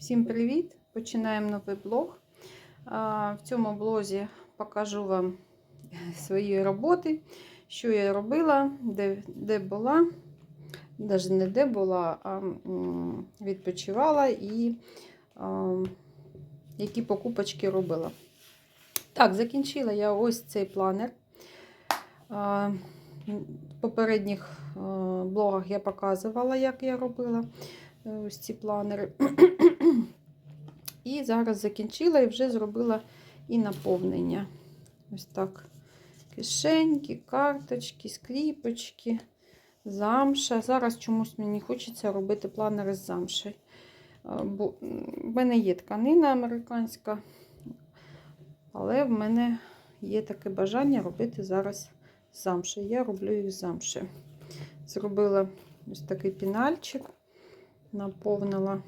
Всім привіт! Починаємо новий блог. В цьому блозі покажу вам свої роботи, що я робила, де, де була, навіть не де була, а відпочивала і які покупочки робила. Так, закінчила я ось цей планер. В попередніх блогах я показувала, як я робила е, ось ці планери. І зараз закінчила і вже зробила і наповнення. Ось так. Кишеньки, карточки, скріпочки, замша. Зараз чомусь мені хочеться робити планери з замшею. Бо в мене є тканина американська, але в мене є таке бажання робити зараз замшею. Я роблю їх з. Зробила ось такий пінальчик, наповнила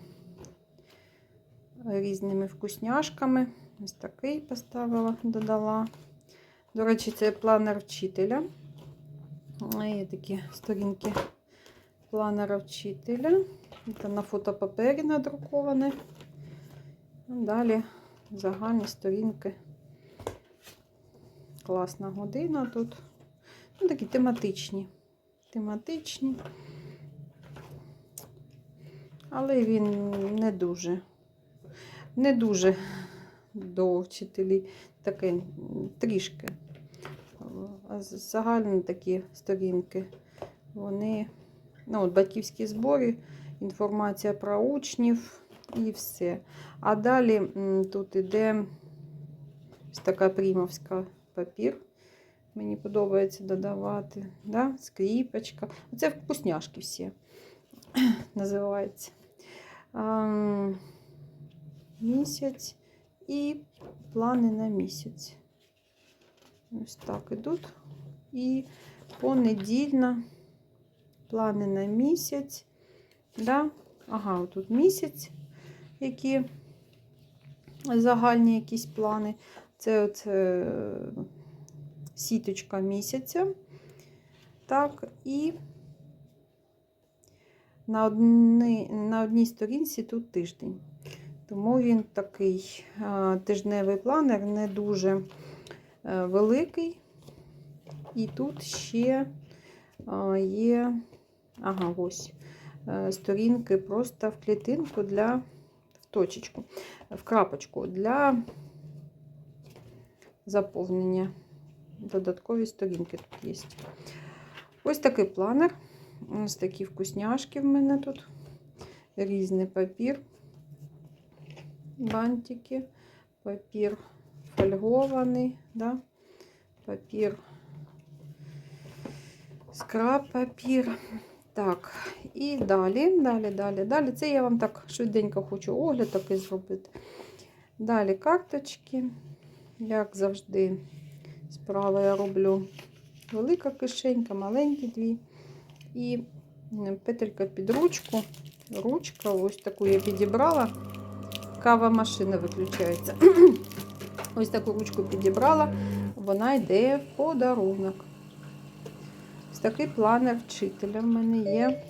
різними вкусняшками. Ось такий поставила, додала. До речі, це планер вчителя. Є такі сторінки планера вчителя. Це на фотопапері надруковане. Далі загальні сторінки. Класна година тут. Ну, такі тематичні. Тематичні. Але він не дуже не дуже до вчителі, таке трішки. А загальні такі сторінки, вони, ну, от батьківські збори, інформація про учнів і все. А далі тут іде ось така прімовська папір. Мені подобається додавати. Да? Скріпочка. Це вкусняшки всі називається місяць і плани на місяць. Ось так ідуть. І понедільна плани на місяць. Да? Ага, тут місяць, які загальні якісь плани. Це от е, сіточка місяця. Так, і на, одні, на одній сторінці тут тиждень. Тому він такий тижневий планер, не дуже е, великий. І тут ще є, ага, ось е, сторінки просто в клітинку для в точечку, в крапочку для заповнення. Додаткові сторінки тут є. Ось такий планер. Ось такі вкусняшки в мене тут. Різний папір бантики, папір фольгований, да? папір, скраб папір. Так, і далі, далі, далі, далі. Це я вам так швиденько хочу огляд такий зробити. Далі карточки, як завжди, справа я роблю велика кишенька, маленькі дві. І петелька під ручку. Ручка, ось таку я підібрала кава машина виключається. Ось таку ручку підібрала, вона йде в подарунок. Ось такий планер вчителя в мене є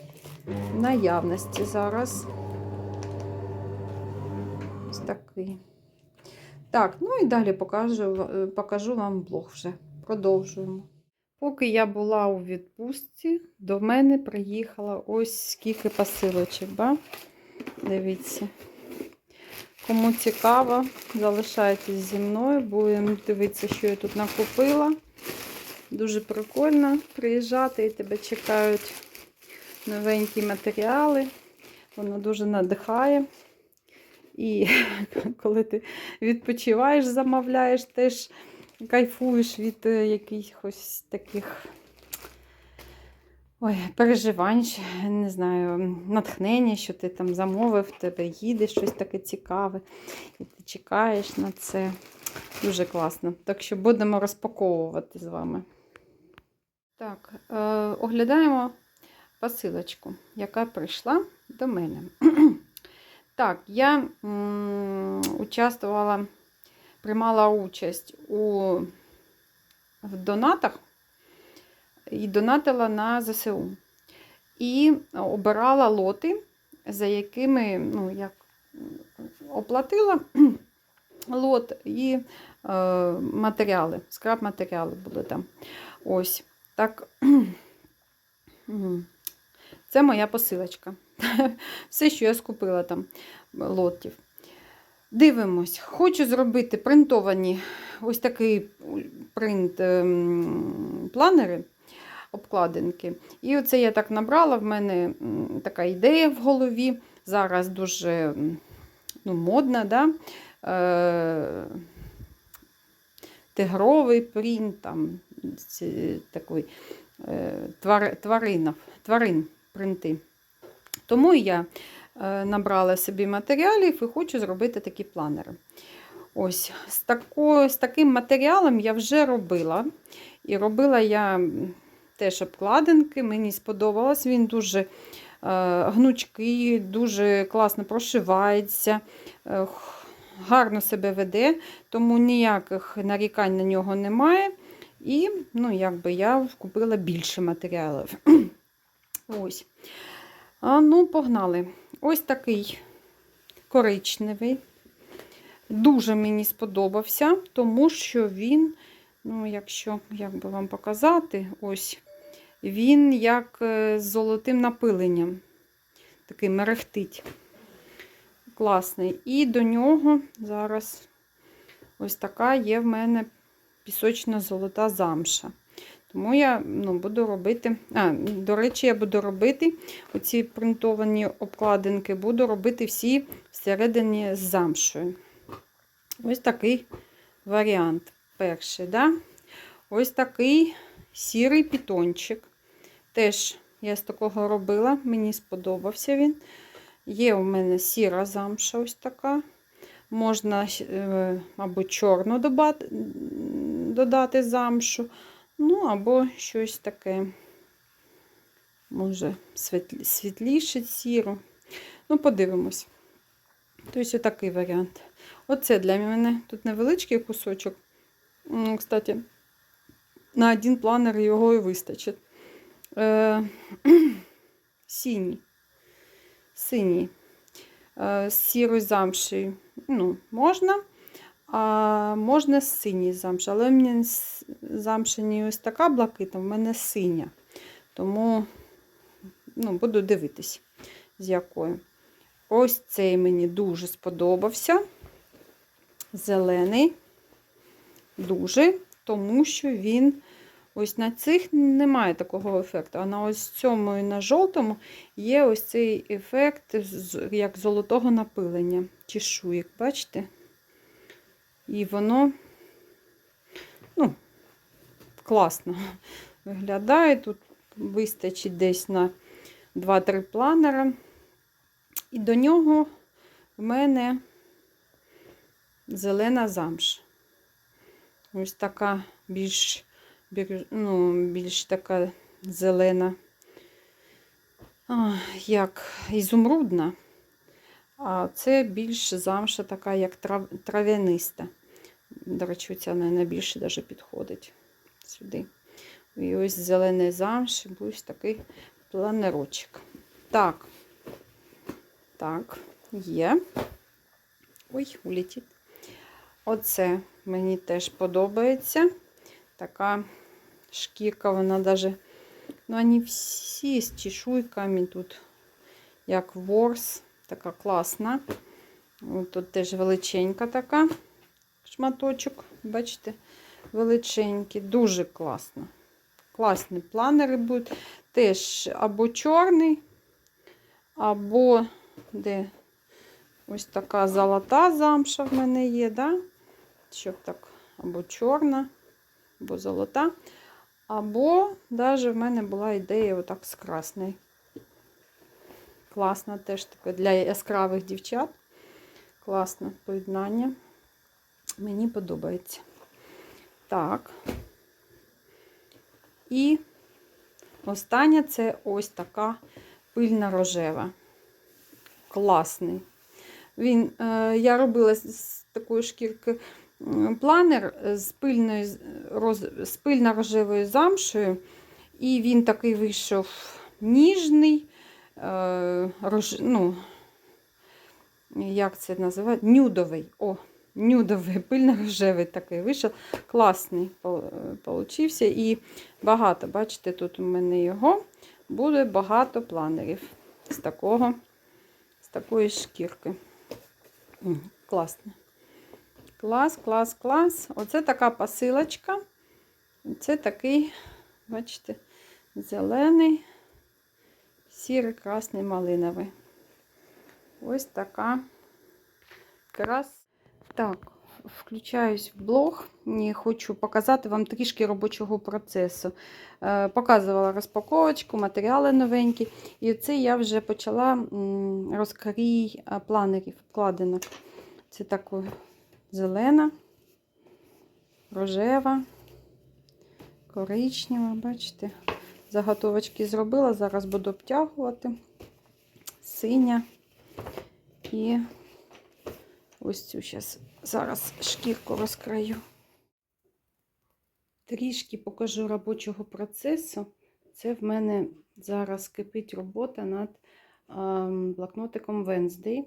в наявності зараз. Ось такий. Так, ну і далі покажу, покажу вам блог вже. Продовжуємо. Поки я була у відпустці, до мене приїхала ось скільки посилочок. Ба? Дивіться. Кому цікаво, залишайтесь зі мною, будемо дивитися, що я тут накупила. Дуже прикольно приїжджати і тебе чекають новенькі матеріали. Воно дуже надихає. І коли ти відпочиваєш, замовляєш, теж кайфуєш від е, якихось таких Ой, переживань, не знаю, натхнення, що ти там замовив, тебе їде щось таке цікаве, і ти чекаєш на це. Дуже класно. Так що будемо розпаковувати з вами. Так, е, оглядаємо посилочку, яка прийшла до мене. так, я участвувала, приймала участь у в донатах і донатила на ЗСУ. І обирала лоти, за якими, ну, як оплатила лот і е, матеріали, скраб матеріали були там. Ось. Так. Це моя посилочка. Все, що я скупила там лотів. Дивимось. Хочу зробити принтовані ось такий принт ем, планери, обкладинки. І оце я так набрала, в мене така ідея в голові. Зараз дуже ну, модна, да? е, тигровий принт, там, ці- такий, е, твар, тваринов, тварин принти. Тому я е, набрала собі матеріалів і хочу зробити такі планери. Ось, з, тако, з таким матеріалом я вже робила. І робила я теж обкладинки, мені сподобалось. Він дуже е, гнучкий, дуже класно прошивається, е, гарно себе веде, тому ніяких нарікань на нього немає. І ну, якби я купила більше матеріалів. Ось. А, ну, погнали. Ось такий коричневий. Дуже мені сподобався, тому що він, ну, якщо як би вам показати, ось він як е, з золотим напиленням. Такий мерехтить. Класний. І до нього зараз ось така є в мене пісочно-золота замша. Тому я ну, буду робити. А, до речі, я буду робити оці принтовані обкладинки, буду робити всі всередині з замшою. Ось такий варіант. Перший, да? Ось такий сірий пітончик. Теж я з такого робила, мені сподобався він. Є у мене сіра замша, ось така. Можна е, або чорну додати замшу, ну, або щось таке, може, світліше сіру. Ну, подивимось. Тобто, такий варіант. Оце для мене тут невеличкий кусочок. Кстати, на один планер його і вистачить. Е, синій. Синій. Е, з сірою замшею. Ну, можна. А можна синій замші. Але в мене замша не ось така блакитна, в мене синя. Тому ну, буду дивитись, з якою. Ось цей мені дуже сподобався. Зелений. Дуже, тому що він ось на цих немає такого ефекту. А на ось цьому і на жовтому є ось цей ефект як золотого напилення чешуєк, бачите? І воно, ну, класно виглядає. Тут вистачить десь на 2-3 планера. І до нього в мене зелена замша. Ось така більш, ну, більш така зелена, як ізумрудна. А це більш замша така, як трав, трав'яниста. До речі, ця найбільше даже підходить сюди. І ось зелений замш, і ось такий планерочок. Так. Так, є. Ой, улетить. Оце мені теж подобається. Така шкірка, вона даже, ну, вони всі з чешуйками тут, як ворс, така класна. От тут теж величенька така шматочок, бачите, величенький, дуже класно. Класні планери будуть. Теж або чорний, або де ось така золота замша в мене є, да? щоб так, або чорна, або золота. Або навіть в мене була ідея отак з красною. Класна теж таке для яскравих дівчат. Класне поєднання. Мені подобається. Так. І остання це ось така пильна рожева. Класний. Він, е, я робила з, такої шкірки планер з пильною роз, з пильно-рожевою замшею. І він такий вийшов ніжний, е, рож, ну, як це називається? Нюдовий. О, нюдовий, пильно-рожевий такий вийшов. Класний е, получився. І багато, бачите, тут у мене його. Буде багато планерів з такого, з такої шкірки. Класно. Клас, клас, клас. Оце така посилочка. Це такий, бачите, зелений, сірий, красний, малиновий. Ось така крас. Так, включаюсь в блог. І хочу показати вам трішки робочого процесу. Е, Показувала розпаковочку, матеріали новенькі. І це я вже почала розкрій е, планерів, вкладинок. Це така зелена, рожева, коричнева, бачите. Заготовочки зробила, зараз буду обтягувати. Синя і ось цю щас, зараз шкірку розкраю. Трішки покажу робочого процесу. Це в мене зараз кипить робота над ем, блокнотиком Wednesday.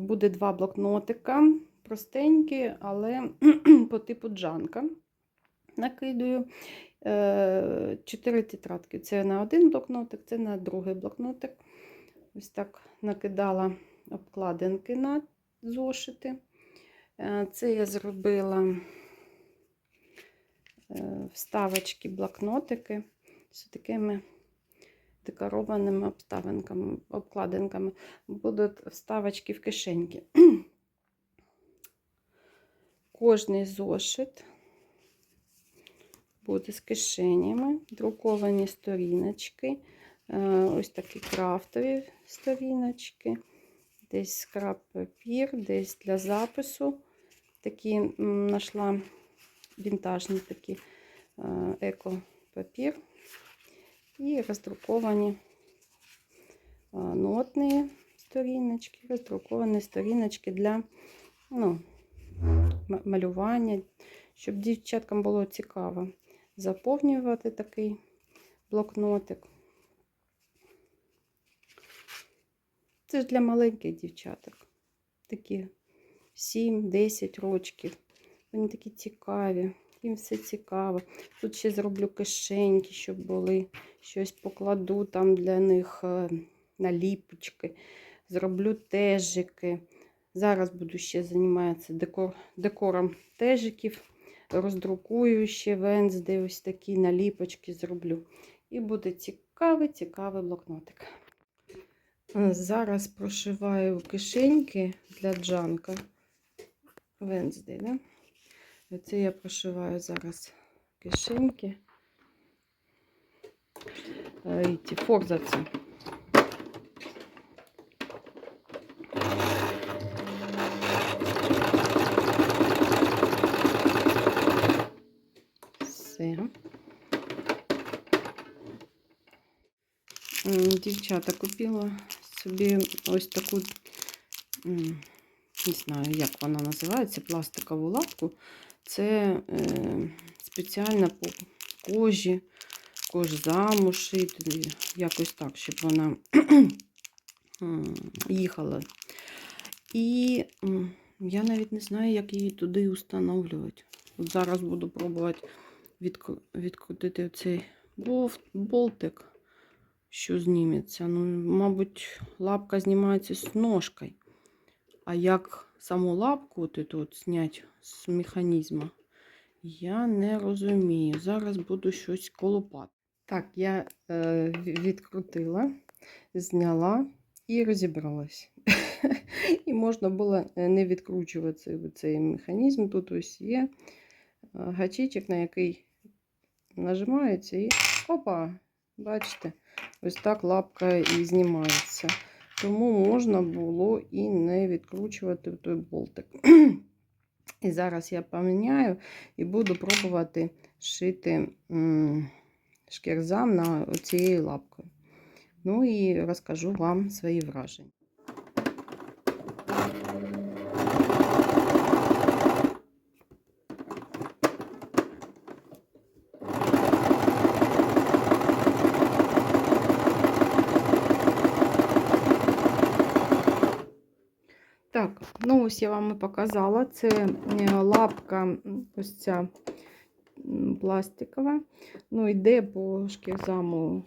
Буде два блокнотика, простенькі, але по типу джанка. Накидаю Е, чотири тетрадки. Це на один блокнотик, це на другий блокнотик. Ось так накидала обкладинки на зошити. Е, Це я зробила е, вставочки, блокнотики з такими декорованими обставинками, обкладинками. Будуть вставочки в кишеньки. Кожний зошит буде з кишенями, друковані сторіночки, е, ось такі крафтові сторіночки, десь скраб папір, десь для запису. Такі знайшла вінтажні такі е, еко-папір. І роздруковані е, нотні сторіночки, роздруковані сторіночки для ну, малювання, щоб дівчаткам було цікаво заповнювати такий блокнотик. Це ж для маленьких дівчаток. Такі 7-10 рочків. Вони такі цікаві, їм все цікаво. Тут ще зроблю кишеньки, щоб були. Щось покладу там для них е, наліпочки. Зроблю тежики. Зараз буду ще займатися декор, декором тежиків роздрукую ще Венсди, ось такі наліпочки зроблю. І буде цікавий, цікавий блокнотик. Зараз прошиваю кишеньки для джанка. Венсди, да? Оце я прошиваю зараз кишеньки. Форзаці. Все. М, Дівчата, купила собі ось таку, не знаю, як вона називається, пластикову лапку. Це е, спеціально по кожі, кожзаму шити, якось так, щоб вона їхала. І я навіть не знаю, як її туди встановлювати. От зараз буду пробувати відкрутити цей болтик, що зніметься. Ну, мабуть, лапка знімається з ножкою. А як саму лапку от тут зняти з механізму, я не розумію. Зараз буду щось колупати. Так, я е, відкрутила, зняла і розібралась. І можна було е, не відкручувати цей, цей механізм. Тут ось є е, гачичок, на який нажимається і опа, бачите, ось так лапка і знімається. Тому можна було і не відкручувати той болтик. І зараз я поміняю і буду пробувати шити шкірзам на цією лапкою. Ну і розкажу вам свої враження. Так, ну ось я вам і показала. Це е, лапка ось ця пластикова. Ну, йде по шкірзаму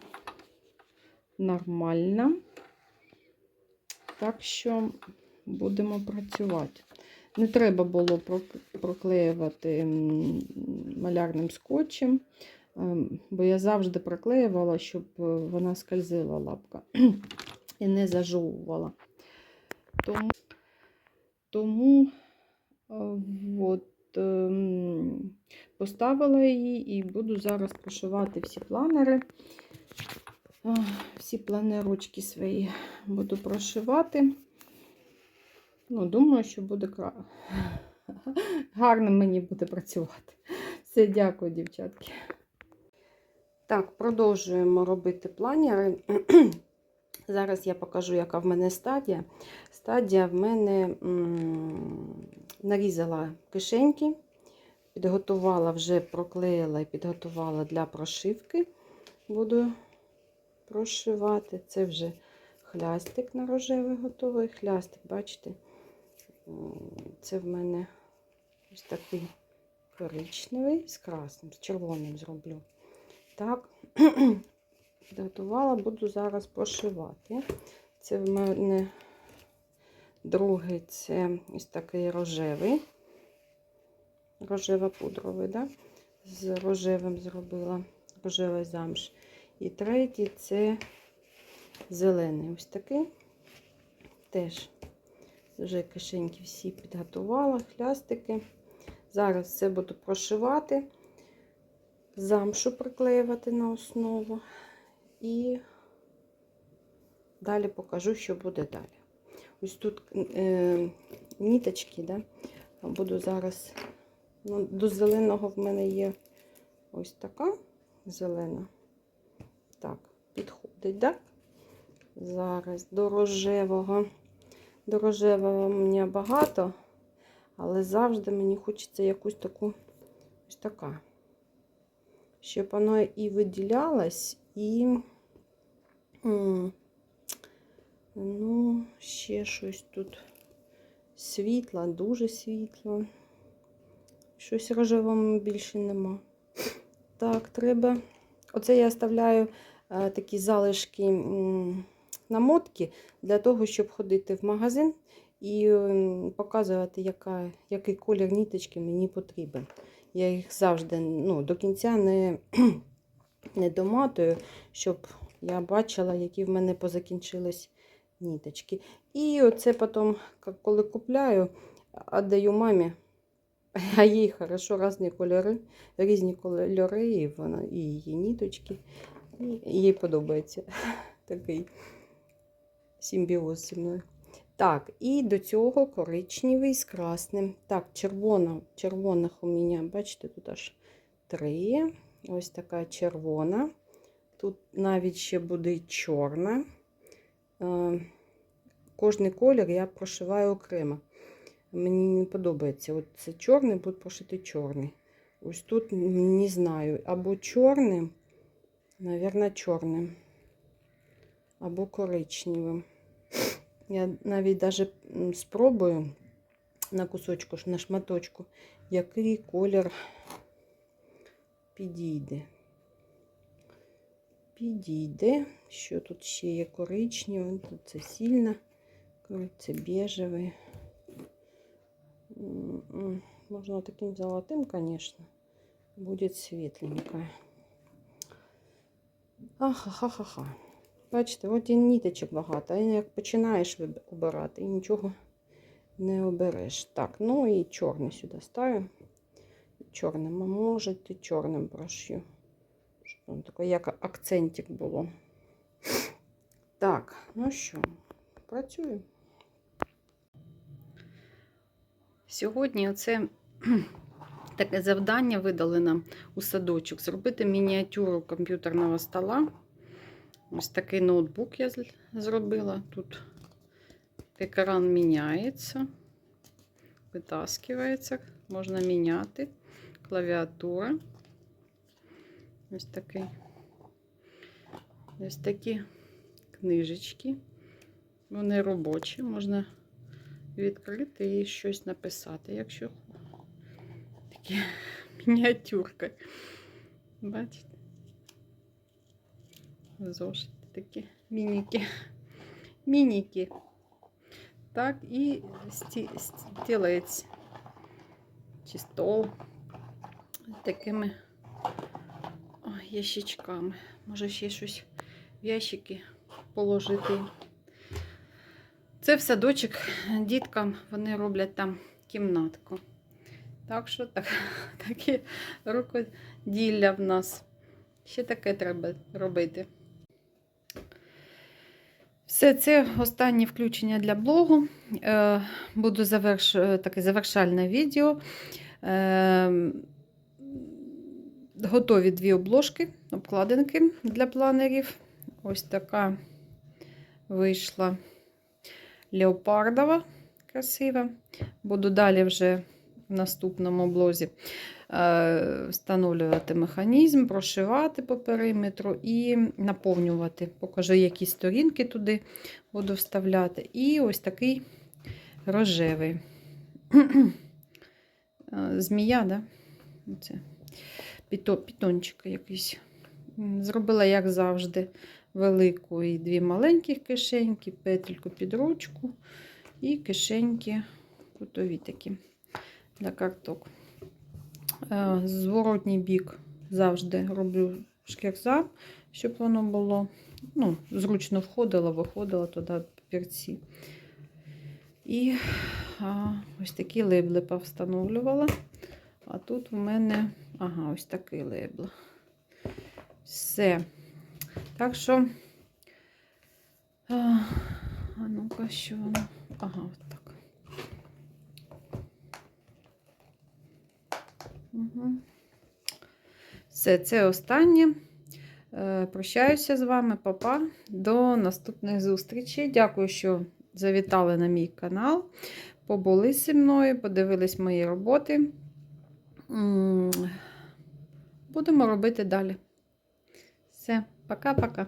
нормально. Так що будемо працювати. Не треба було проклеювати малярним скотчем, ем, бо я завжди проклеювала, щоб е, вона скользила лапка і не зажовувала. Тому, тому от, ем, поставила її і буду зараз прошивати всі планери. Всі планерочки свої буду прошивати. Ну, думаю, що буде гарно мені буде працювати. Все, дякую, дівчатки. Так, продовжуємо робити планери. Зараз я покажу, яка в мене стадія. Стадія в мене нарізала кишеньки, підготувала, вже проклеїла і підготувала для прошивки. Буду прошивати. Це вже хлястик на рожевий готовий. Хлястик, бачите? Це в мене ось такий коричневий з красним, з червоним зроблю. Так, підготувала, буду зараз прошивати. Це в мене другий, це ось такий рожевий, рожево-пудровий, да? з рожевим зробила, рожевий замш. І третій це зелений ось такий. Теж вже кишеньки всі підготувала, хлястики. Зараз все буду прошивати, замшу приклеювати на основу. І далі покажу, що буде далі. Ось тут е, ніточки, да? буду зараз, ну, до зеленого в мене є ось така зелена. Так, підходить, так? Зараз до рожевого. До рожевого мені багато, але завжди мені хочеться якусь таку ось така. Щоб воно і виділялось, і ну, ще щось тут світло, дуже світло. Щось рожевого більше нема. Так, треба. Оце я оставляю е, такі залишки намотки для того, щоб ходити в магазин і показувати, яка, який колір ніточки мені потрібен. Я їх завжди ну, до кінця не, не доматую, щоб я бачила, які в мене позакінчились ніточки. І оце потім, коли купляю, віддаю мамі. А їй хорошо різні кольори, різні кольори, і вона, і її ніточки. І їй подобається такий симбіоз зі мною. Так, і до цього коричневий з красним. Так, червона, червоних у мене, бачите, тут аж три. Ось така червона. Тут навіть ще буде чорна. Е, Кожний колір я прошиваю окремо. Мені не подобається. От це чорний, буду прошити чорний. Ось тут не знаю. Або чорним, мабуть, чорним, або коричневим. Я навіть даже спробую на кусочку, на шматочку, який колір підійде. Підійде. Що тут ще є коричневий, тут це сильно, це бежевий. М, м, Можно таким золотым, конечно. Будет светленькое. Ахахахаха. Бачите, от і ніточок багато. І як починаєш обирати, і нічого не обереш. Так, ну і чорний сюди ставлю. Чорним, а може і чорним прошью. Таке, як акцентик було. Так, ну що, працюємо. Сьогодні оце таке завдання видали нам у садочок. Зробити мініатюру комп'ютерного стола. Ось такий ноутбук я зробила. Тут екран міняється, витаскивається, можна міняти. Клавіатура. Ось такий. Ось такі книжечки. Вони робочі, можна відкрити і щось написати, якщо такі мініатюрки. Бачите? Зошити такі мініки. Мініки. Так, і сті, стілець чи стол такими ящичками. Може ще щось в ящики положити. Це в садочок діткам вони роблять там кімнатку. Так що так, таке рукоділля в нас. Ще таке треба робити. Все це останнє включення для блогу. Е, Буду заверш... е, таке завершальне відео. Готові дві обложки, обкладинки для планерів. Ось така вийшла леопардова, красива. Буду далі вже в наступному блозі е, встановлювати механізм, прошивати по периметру і наповнювати. Покажу, які сторінки туди буду вставляти. І ось такий рожевий. Е, Змія, да? Оце. Піто, пітончик якийсь. Зробила, як завжди, велику і дві маленьких кишеньки, петельку під ручку і кишеньки кутові такі для карток. Е, Зворотній бік завжди роблю шкірза, щоб воно було ну, зручно входило, виходило туди папірці. І а, ось такі лейбли повстановлювала. А тут в мене, ага, ось такий лейбл. Все. Так що, а, ну-ка, що воно? Ага, от так. Угу. Все, це останнє. Е, Прощаюся з вами, папа. До наступних зустрічей. Дякую, що завітали на мій канал. Побули зі мною, подивились мої роботи. Будемо робити далі. Все, пока-пока.